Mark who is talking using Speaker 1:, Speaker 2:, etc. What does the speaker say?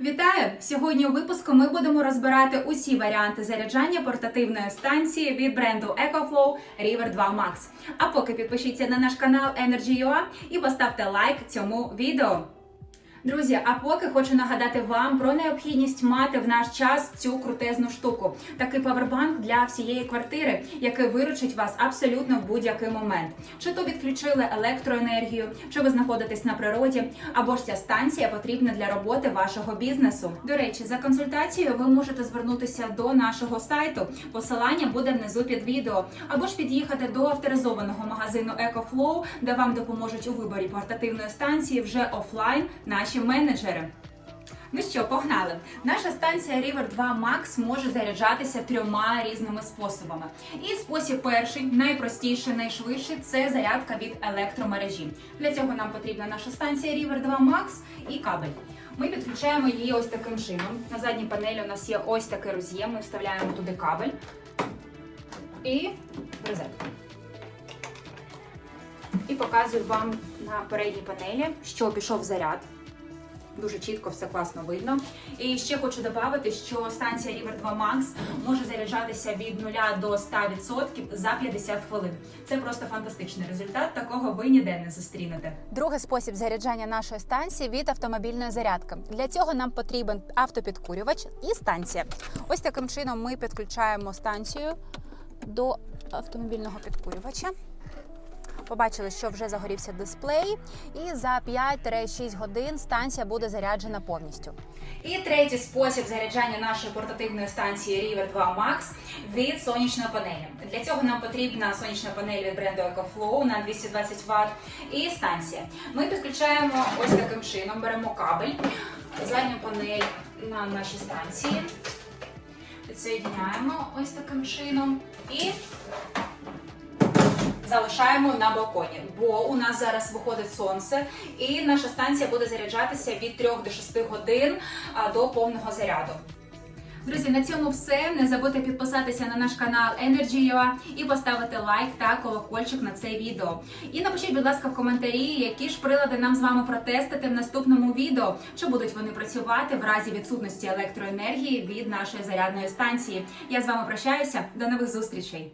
Speaker 1: Вітаю! Сьогодні у випуску ми будемо розбирати усі варіанти заряджання портативної станції від бренду EcoFlow River 2 Max. А поки підпишіться на наш канал Energy.ua і поставте лайк цьому відео. Друзі, а поки хочу нагадати вам про необхідність мати в наш час цю крутезну штуку. Такий павербанк для всієї квартири, який виручить вас абсолютно в будь-який момент. Чи то відключили електроенергію, чи ви знаходитесь на природі, або ж ця станція потрібна для роботи вашого бізнесу. До речі, за консультацією ви можете звернутися до нашого сайту. Посилання буде внизу під відео, або ж під'їхати до авторизованого магазину EcoFlow, де вам допоможуть у виборі портативної станції вже офлайн наші менеджери. Ну що, погнали! Наша станція River 2 Max може заряджатися трьома різними способами. І спосіб перший, найпростіший, найшвидший це зарядка від електромережі. Для цього нам потрібна наша станція River 2 Max і кабель. Ми підключаємо її ось таким чином. На задній панелі у нас є ось такий роз'єм. Ми вставляємо туди кабель і розетку. І показую вам на передній панелі, що пішов заряд. Дуже чітко все класно видно. І ще хочу додати, що станція River 2 Max може заряджатися від 0 до 100% за 50 хвилин. Це просто фантастичний результат. Такого ви ніде не зустрінете.
Speaker 2: Другий спосіб заряджання нашої станції від автомобільної зарядки. Для цього нам потрібен автопідкурювач і станція. Ось таким чином ми підключаємо станцію до автомобільного підкурювача. Побачили, що вже загорівся дисплей, і за 5-6 годин станція буде заряджена повністю.
Speaker 1: І третій спосіб заряджання нашої портативної станції River 2 Max від сонячної панелі. Для цього нам потрібна сонячна панель від бренду EcoFlow на 220 Вт і станція. Ми підключаємо ось таким чином, беремо кабель, задню панель на нашій станції, підсоєдняємо ось таким чином і залишаємо на балконі, бо у нас зараз виходить сонце, і наша станція буде заряджатися від 3 до 6 годин до повного заряду. Друзі, на цьому все. Не забудьте підписатися на наш канал Energy.ua і поставити лайк та колокольчик на це відео. І напишіть, будь ласка, в коментарі, які ж прилади нам з вами протестити в наступному відео, чи будуть вони працювати в разі відсутності електроенергії від нашої зарядної станції. Я з вами прощаюся. До нових зустрічей.